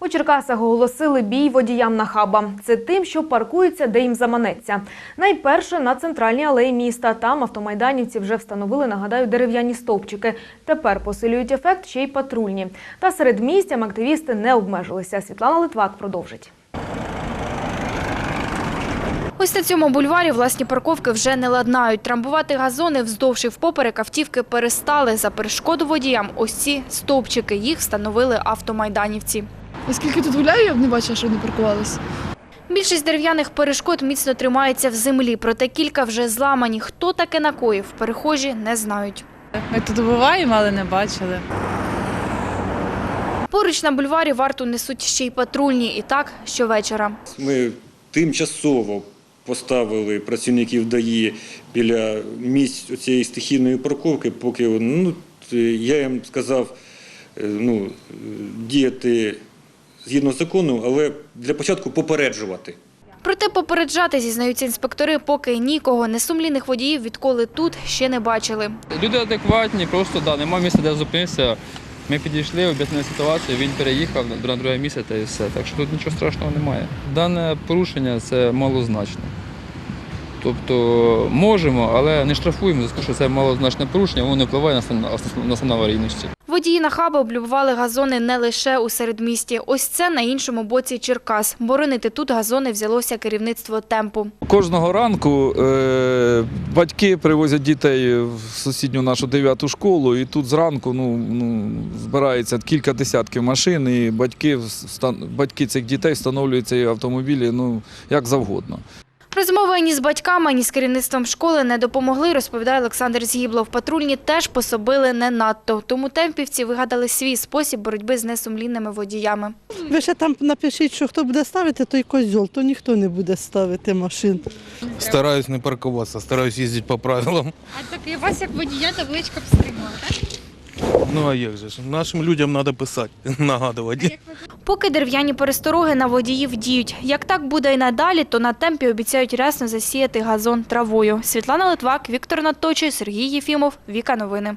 У Черкасах оголосили бій водіям на хаба. Це тим, що паркуються, де їм заманеться. Найперше на центральній алеї міста. Там автомайданівці вже встановили, нагадаю, дерев'яні стовпчики. Тепер посилюють ефект ще й патрульні. Та серед містям активісти не обмежилися. Світлана Литвак продовжить. Ось на цьому бульварі власні парковки вже не ладнають. Трамбувати газони вздовж і впоперек автівки перестали. За перешкоду водіям ось ці стовпчики. Їх встановили автомайданівці. Оскільки тут гуляю, я б не бачила, що вони паркувалися. Більшість дерев'яних перешкод міцно тримається в землі, проте кілька вже зламані. Хто таке накоїв, перехожі не знають. Ми тут буваємо, але не бачили. Поруч на бульварі варту несуть ще й патрульні. І так щовечора. Ми тимчасово поставили працівників ДАІ біля місць цієї стихійної парковки, поки ну, я їм сказав е, ну, діяти згідно закону, але для початку попереджувати. Проте попереджати, зізнаються інспектори, поки нікого. Несумлінних водіїв відколи тут ще не бачили. Люди адекватні, просто да, немає місця, де зупинитися. Ми підійшли, об'яснили ситуацію, він переїхав на друге місце та і все. Так що тут нічого страшного немає. Дане порушення це малозначне. Тобто можемо, але не штрафуємо, за що це малозначне порушення, воно не впливає на стан, аварійності. Водії на хаби облюбували газони не лише у середмісті. Ось це на іншому боці Черкас. Боронити тут газони взялося керівництво темпу. Кожного ранку е, батьки привозять дітей в сусідню нашу дев'яту школу, і тут зранку ну, ну, збирається кілька десятків машин, і батьки, батьки цих дітей встановлюють ці автомобілі ну, як завгодно. Розмови ні з батьками, ні з керівництвом школи не допомогли, розповідає Олександр Згіблов. Патрульні теж пособили не надто. Тому темпівці вигадали свій спосіб боротьби з несумлінними водіями. Ви ще там напишіть, що хто буде ставити той козьол, то ніхто не буде ставити машин. Стараюсь не паркуватися, стараюсь їздити по правилам. А так і вас як водія табличка б стримала, так? Ну а як же ж? Нашим людям треба писати, нагадувати. Поки дерев'яні перестороги на водіїв діють. Як так буде і надалі, то на темпі обіцяють рясно засіяти газон травою. Світлана Литвак, Віктор Наточий, Сергій Єфімов. Віка Новини.